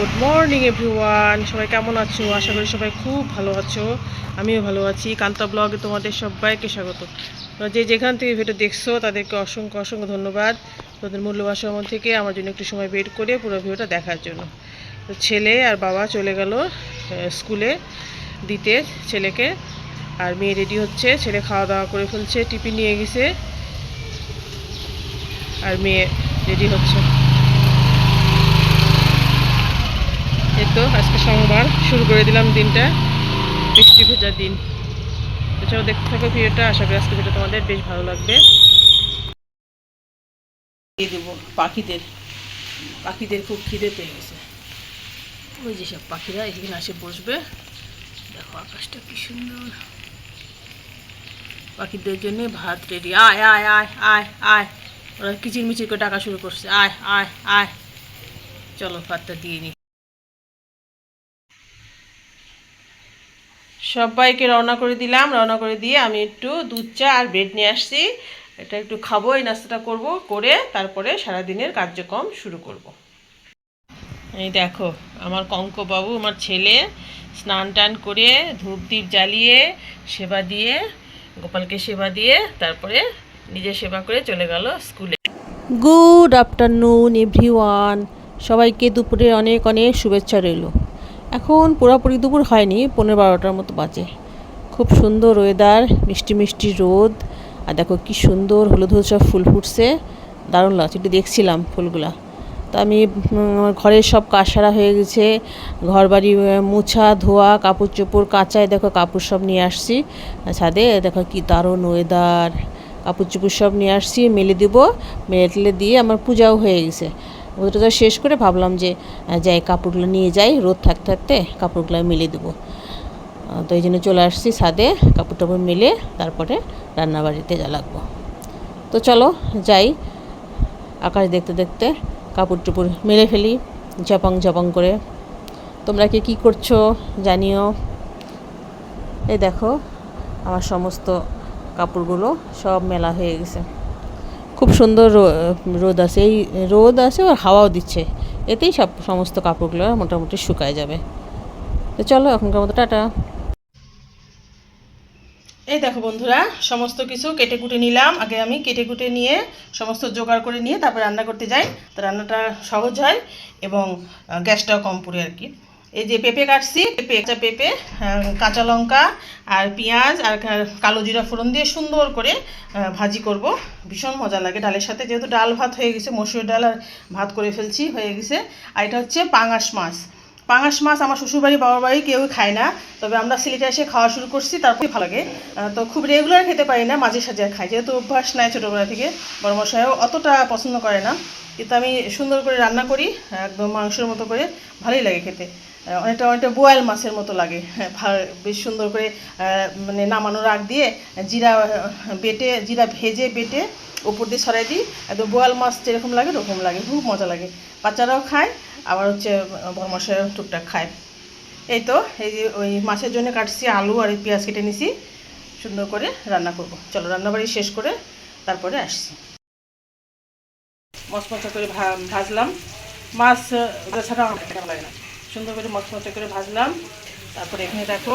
Good morning everyone সবাই কেমন আছো? আশা করি সবাই খুব ভালো আছো। আমিও ভালো আছি। কান্তা ব্লগে তোমাদের সবাইকে স্বাগত। যে যেখান থেকে ভিডিও দেখছ, তাদেরকে অসংখ্য অসংখ্য ধন্যবাদ। তোদের মূল্যবান সময় থেকে আমার জন্য একটু সময় বের করে পুরো ভিডিওটা দেখার জন্য। তো ছেলে আর বাবা চলে গেল স্কুলে দিতে ছেলেকে। আর মেয়ে রেডি হচ্ছে। ছেলে খাওয়া দাওয়া করে ফেলছে, টিফিন নিয়ে গেছে। আর মেয়ে রেডি হচ্ছে এই তো আজকে সোমবার শুরু করে দিলাম দিনটা। বৃষ্টি ভেজা দিন। তো চলো দেখতে থাকো ভিডিওটা আশা করি আজকে ভিডিও তোমাদের বেশ ভালো লাগবে। দিয়ে দেবো পাখিদের। পাখিদের খুব খিদে পেয়ে গেছে। ওই যে সব পাখিরা এখানে আসে বসবে। দেখো আকাশটা কি সুন্দর। পাখিদের জন্য ভাত রেডি আয় আয় আয় আয় আয়। ওরা কিচির মিচির করে ডাকা শুরু করছে। আয় আয় আয়। চলো ভাতটা দিয়ে নি। সবাইকে রওনা করে দিলাম, রওনা করে দিয়ে আমি একটু দুধ চা আর ব্রেড নিয়ে আসছি। এটা একটু খাব, এই নাস্তাটা করব, করে তারপরে সারাদিনের কার্যক্রম শুরু করব। এই দেখো, আমার কঙ্কবাবু, আমার ছেলে, স্নান টান করে ধূপ দ্বীপ জ্বালিয়ে, সেবা দিয়ে, গোপালকে সেবা দিয়ে তারপরে নিজে সেবা করে চলে গেল স্কুলে। গুড আফটারনুন এভরিওয়ান সবাইকে দুপুরে অনেক অনেক শুভেচ্ছা রইল। এখন পুরোপুরি দুপুর হয়নি পনেরো বারোটার মতো বাজে। খুব সুন্দর ওয়েদার মিষ্টি মিষ্টি রোদ, আর দেখো কি সুন্দর হলুদ হলুদ সব ফুল ফুটছে। দারুণ লাগছে, একটু দেখছিলাম ফুলগুলা। তো আমি আমার ঘরের সব কাজ সারা হয়ে গেছে ঘর বাড়ি মোছা, ধোয়া, কাপড় চোপড়, কাচায় দেখো কাপড় সব নিয়ে আসছি। ছাদে দেখো কি দারুণ ওয়েদার কাপড় চোপড় সব নিয়ে আসছি, মেলে দিব মেলে টেলে দিয়ে আমার পূজাও হয়ে গেছে। তো শেষ করে ভাবলাম যে যাই কাপড়গুলো নিয়ে যাই, রোদ থাকতে থাকতে কাপড়গুলো মেলে দেবো। তো এই জন্য চলে আসছি ছাদে, কাপড় টাপড় মেলে তারপরে রান্নাবাড়িতে যা লাগবো। তো চলো যাই, আকাশ দেখতে দেখতে কাপড় টুপড় মেলে ফেলি, ঝপাং ঝপাং করে। তোমরা কে কী করছ জানিও। এই দেখো, আমার সমস্ত কাপড়গুলো সব মেলা হয়ে গেছে। খুব সুন্দর রোদ আছে। এই রোদ আছে আর হাওয়াও দিচ্ছে। এতেই সব সমস্ত কাপড়গুলো মোটামুটি শুকায় যাবে। তো চলো, এখনকার মতো টাটা। এই দেখো বন্ধুরা, সমস্ত কিছু কেটে কুটে নিলাম। আগে আমি কেটে কুটে নিয়ে সমস্ত জোগাড় করে নিয়ে তারপর রান্না করতে যাই। তো রান্নাটা সহজ হয় এবং গ্যাসটাও কম পড়ে আর কি। এই যে পেঁপে কাটছি, পেঁপে একটা পেঁপে কাঁচা লঙ্কা আর পেঁয়াজ আর কালো জিরা ফোড়ন দিয়ে সুন্দর করে ভাজি করব। ভীষণ মজা লাগে ডালের সাথে, যেহেতু ডাল ভাত হয়ে গেছে, মসুর ডাল আর ভাত করে ফেলছি, হয়ে গেছে। আর এটা হচ্ছে পাঙাশ মাছ। পাঙাশ মাছ আমার শ্বশুরবাড়ি বাবার বাড়ি কেউ খায় না। তবে আমরা সিলেটে এসে খাওয়া শুরু করছি তারপরে ভালো লাগে। তো খুব রেগুলার খেতে পারি না মাঝে সাঝে খাই। যেহেতু অভ্যাস নাই ছোটোবেলা থেকে বড় মশাইও অতটা পছন্দ করে না। কিন্তু আমি সুন্দর করে রান্না করি একদম মাংসের মতো করে ভালোই লাগে খেতে। অনেকটা অনেকটা বোয়াল মাছের মতো লাগে। হ্যাঁ, বেশ সুন্দর করে মানে নামানোর আগ দিয়ে জিরা বেটে জিরা ভেজে বেটে ওপর দিয়ে সরাই দিই। একদম বোয়াল মাছ যেরকম লাগে ওরকম লাগে খুব মজা লাগে। বাচ্চারাও খায় আবার হচ্ছে বরমশাইও টুকটাক খায়। এই তো, এই যে ওই মাছের জন্য কাটছি আলু আর পেঁয়াজ কেটে নিছি। সুন্দর করে রান্না করব। চলো, রান্নাবাড়ি শেষ করে তারপরে আসছি। মচমচা করে ভাজলাম। মাছ ছাড়া আমার ভালো লাগে না। সুন্দর করে মচমচা করে ভাজলাম। তারপরে এখানে দেখো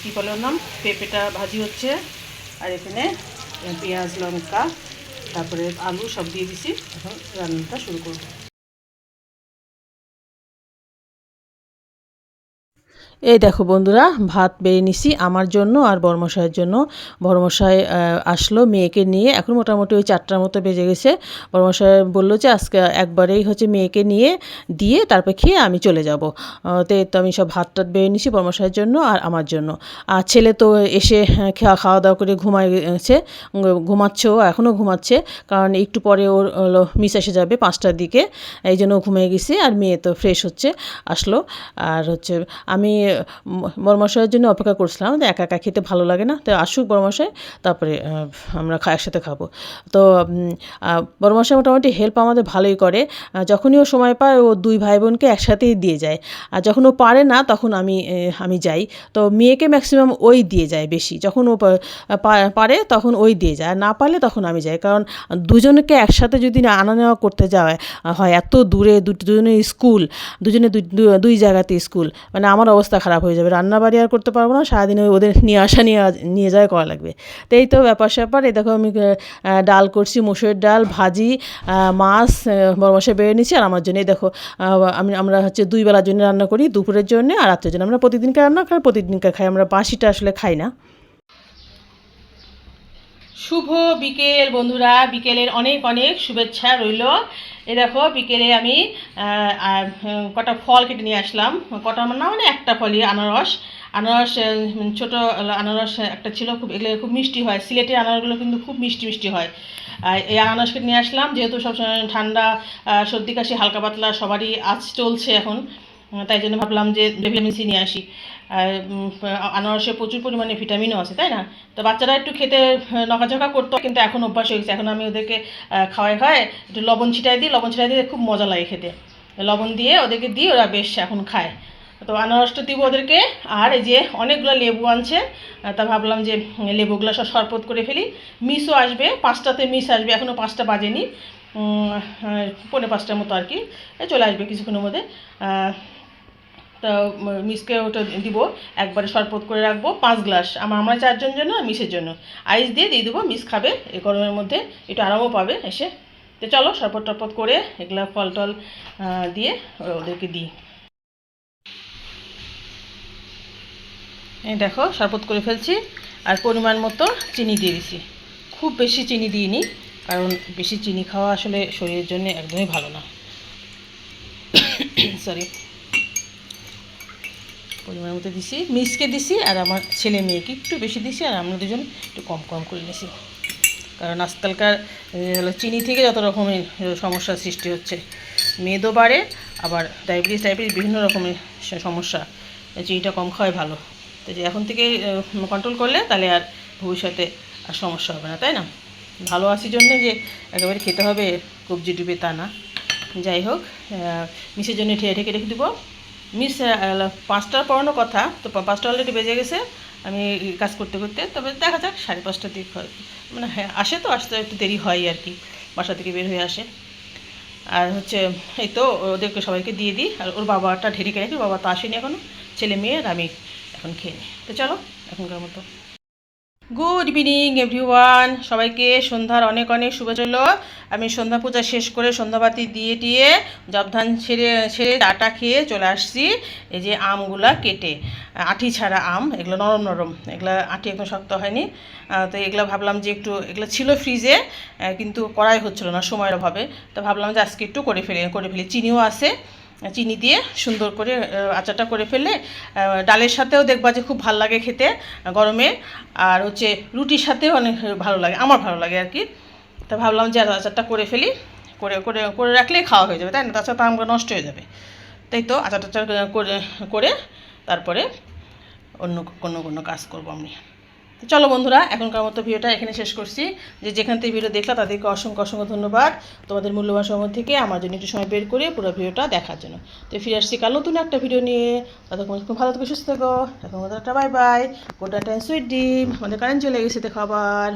কী বলে নাম? পেঁপেটা ভাজি হচ্ছে। আর এখানে পেঁয়াজ, লঙ্কা, তারপরে আলু সব দিয়ে দিছি। এখন রান্নাটা শুরু করব। এই দেখো বন্ধুরা ভাত বেড়ে নিছি আমার জন্য আর বড়মশাইয়ের জন্য। বড়মশাই আসলো মেয়েকে নিয়ে। এখন মোটামুটি ওই চারটার মতো বেজে গেছে। বড়মশাই বলল যে আজকে একবারেই হচ্ছে মেয়েকে নিয়ে দিয়ে তারপর খেয়ে আমি চলে যাব। তো তো আমি সব ভাত টাত বেড়ে নিছি বড়মশাইয়ের জন্য আর আমার জন্য। আর ছেলে তো এসে হ্যাঁ, খাওয়া খাওয়া দাওয়া করে ঘুমায় গেছে ঘুমাচ্ছেও এখনও ঘুমাচ্ছে। কারণ একটু পরে ওর মিস এসে যাবে পাঁচটার দিকে। এই জন্য ও ঘুমিয়ে গেছে আর মেয়ে তো ফ্রেশ হচ্ছে আসলো। আর হচ্ছে আমি বড়মশাইয়ের জন্য অপেক্ষা করছিলাম। তো একা একা খেতে ভালো লাগে না। তো আসুক বড়মশাই তারপরে আমরা একসাথে খাব। তো বড়মশাই মোটামুটি হেল্প আমাদের ভালোই করে। যখনই ও সময় পায়, ও দুই ভাই বোনকে একসাথেই দিয়ে যায়। আর যখন ও পারে না, তখন আমি আমি যাই। তো মেয়েকে ম্যাক্সিমাম ওই দিয়ে যায় বেশি। যখন ও পারে, তখন ওই দিয়ে যায়। আর না পারলে তখন আমি যাই। কারণ দুজনকে একসাথে যদি আনা নেওয়া করতে যাওয়া হয়, এত দূরে, দুজনের স্কুল, দুজনে দুই জায়গাতে স্কুল। মানে আমার অবস্থা খারাপ হয়ে যাবে। রান্না বাড়ি আর করতে পারব না, সারাদিন ওদের নিয়ে আসা, নিয়ে নিয়ে যাওয়া করা লাগবে। তো এই তো ব্যাপার স্যাপার, এই দেখো আমি ডাল করছি, মুসুরের ডাল, ভাজি মাছ বড় মশাই বেড়ে নিচ্ছি আর আমার জন্য এই দেখো আমি, আমরা হচ্ছে দুই বেলার জন্য রান্না করি, দুপুরের জন্য আর রাত্রের জন্য। আমরা প্রতিদিনকার রান্না খাই প্রতিদিনকার খাই। আমরা বাসিটা আসলে খাই না। শুভ বিকেল বন্ধুরা। বিকেলের অনেক অনেক শুভেচ্ছা রইল। এ দেখো বিকেলে আমি কটা ফল কেটে নিয়ে আসলাম। কটা আমার না মানে একটা ফলই, আনারস। আনারস ছোট আনারস একটা ছিল, খুব এগুলো খুব মিষ্টি হয়। সিলেটের আনারসগুলো কিন্তু খুব মিষ্টি মিষ্টি হয়। এই আনারস কেটে নিয়ে আসলাম, যেহেতু সবসময় ঠান্ডা সর্দি কাশি, হালকা পাতলা সবারই আজ চলছে এখন তাই জন্য ভাবলাম যে ভিটামিন সি নিয়ে আসি। আর আনারসে প্রচুর পরিমাণে ভিটামিনও আছে তাই না? তো বাচ্চারা একটু খেতে আহ, নকাঝকা করতো কিন্তু এখন অভ্যাস হয়ে গেছে। এখন আমি ওদেরকে খাওয়াই খাওয়াই একটু লবণ ছিটাই দিই। লবণ ছিটাই দিয়ে খুব মজা লাগে খেতে। লবণ দিয়ে ওদেরকে দিই ওরা বেশ এখন খায়। তো আনারসটা দিব ওদেরকে। আর এই যে অনেকগুলো লেবু আনছে তা ভাবলাম যে লেবুগুলো সব শরবত করে ফেলি। মিসও আসবে পাঁচটাতে মিস আসবে এখনও পাঁচটা বাজেনি। উম, আহ, পৌনে পাঁচটার মতো আর কি। চলে আসবে কিছুক্ষণের মধ্যে। মিসকে ওটা দিব, একবারে শরবত করে রাখব, পাঁচ গ্লাস। আমার, আমরা চারজন জন্য আর মিসের জন্য আইস দিয়ে দিয়ে দেবো, মিস খাবে এই গরমের মধ্যে একটু আরামও পাবে এসে। তো চলো, শরবত টরবত করে এগুলা ফল টল দিয়ে ওদেরকে দিই। এই দেখো, শরবত করে ফেলছি, আর পরিমাণ মতো চিনি দিয়ে দিছি। খুব বেশি চিনি দিইনি, কারণ বেশি চিনি খাওয়া আসলে শরীরের জন্য একদমই ভালো না। সরি পরিমাণ মতো দিছি, মিসকে দিছি আর আমার ছেলে মেয়েকে একটু বেশি দিছি আর আমরা দুজন একটু কম কম করে নিছি। কারণ আজকালকার হলো চিনি থেকে যত রকমের সমস্যার সৃষ্টি হচ্ছে। মেদও বাড়ে, আবার ডায়াবেটিস ডায়াবেটিস বিভিন্ন রকমের সমস্যা। চিনিটা কম খাওয়াই ভালো। তো যে এখন থেকে কন্ট্রোল করলে তাহলে আর ভবিষ্যতে আর সমস্যা হবে না, তাই না? ভালো আছি জন্যে যে একেবারে খেতে হবে, কবজি ডুবে তা না। যাই হোক মিসের জন্য ঠেয়ে ঠেকে রেখে দেবো। মিস পাঁচটার পড়ানো কথা, তো পাঁচটা অলরেডি বেজে গেছে, আমি কাজ করতে করতে, তবে দেখা যাক, সাড়ে পাঁচটার দিক হয়। মানে হ্যাঁ আসে তো, আসতে একটু দেরি হয় আর কি, বাসা থেকে বের হয়ে আসে। আর হচ্ছে, এই তো, ওদেরকে সবাইকে দিয়ে দিই, আর ওর বাবাটা ঢেরি খেয়ে বাবা তো আসেনি এখনও ছেলে মেয়ে আর আমি এখন খেয়ে নিই। তো চলো, এখনকার মতো। গুড ইভিনিং এভরিওয়ান সবাইকে সন্ধ্যার অনেক অনেক শুভ রইল আমি সন্ধ্যা পূজা শেষ করে সন্ধ্যাবাতি দিয়ে টিয়ে জবধান ছেড়ে ছেড়ে ডাটা খেয়ে চলে আসছি। এই যে আমগুলা কেটে, আঠি ছাড়া আম, এগুলো নরম নরম, এগুলো আঠি একদম শক্ত হয়নি। তো এগুলো ভাবলাম যে একটু, এগুলো ছিল ফ্রিজে কিন্তু করাই হচ্ছিল না সময়ের অভাবে। তো ভাবলাম যে আজকে একটু করে ফেলে, করে ফেলি। চিনিও আছে চিনি দিয়ে সুন্দর করে আচারটা করে ফেললে ডালের সাথেও দেখবা যে খুব ভালো লাগে খেতে, গরমে। আর হচ্ছে রুটির সাথেও অনেক ভালো লাগে, আমার ভালো লাগে আর কি। তা ভাবলাম যে আচারটা করে ফেলি, করে করে করে রাখলেই খাওয়া হয়ে যাবে, তাই না? তাছাড়া আমগুলো নষ্ট হয়ে যাবে। তাই তো আচার টাচার করে করে তারপরে অন্য কোনো কোনো কাজ করব আমি। চলো বন্ধুরা, এখনকার মতো ভিডিওটা এখানে শেষ করছি। যে যেখান থেকে ভিডিও দেখলাম তাদেরকে অসংখ্য অসংখ্য ধন্যবাদ। তোমাদের মূল্যবান সময় থেকে আমার জন্য একটু সময় বের করে পুরো ভিডিওটা দেখার জন্য। তো ফিরে আসছি কাল নতুন একটা ভিডিও নিয়ে। ততক্ষণ ভালো থেকে, সুস্থ থাকো। এখন একটা বাই বাই। গোটা টাইম সুইট ডিম আমাদের কারেন্ট চলে গেছে, দেখো আবার।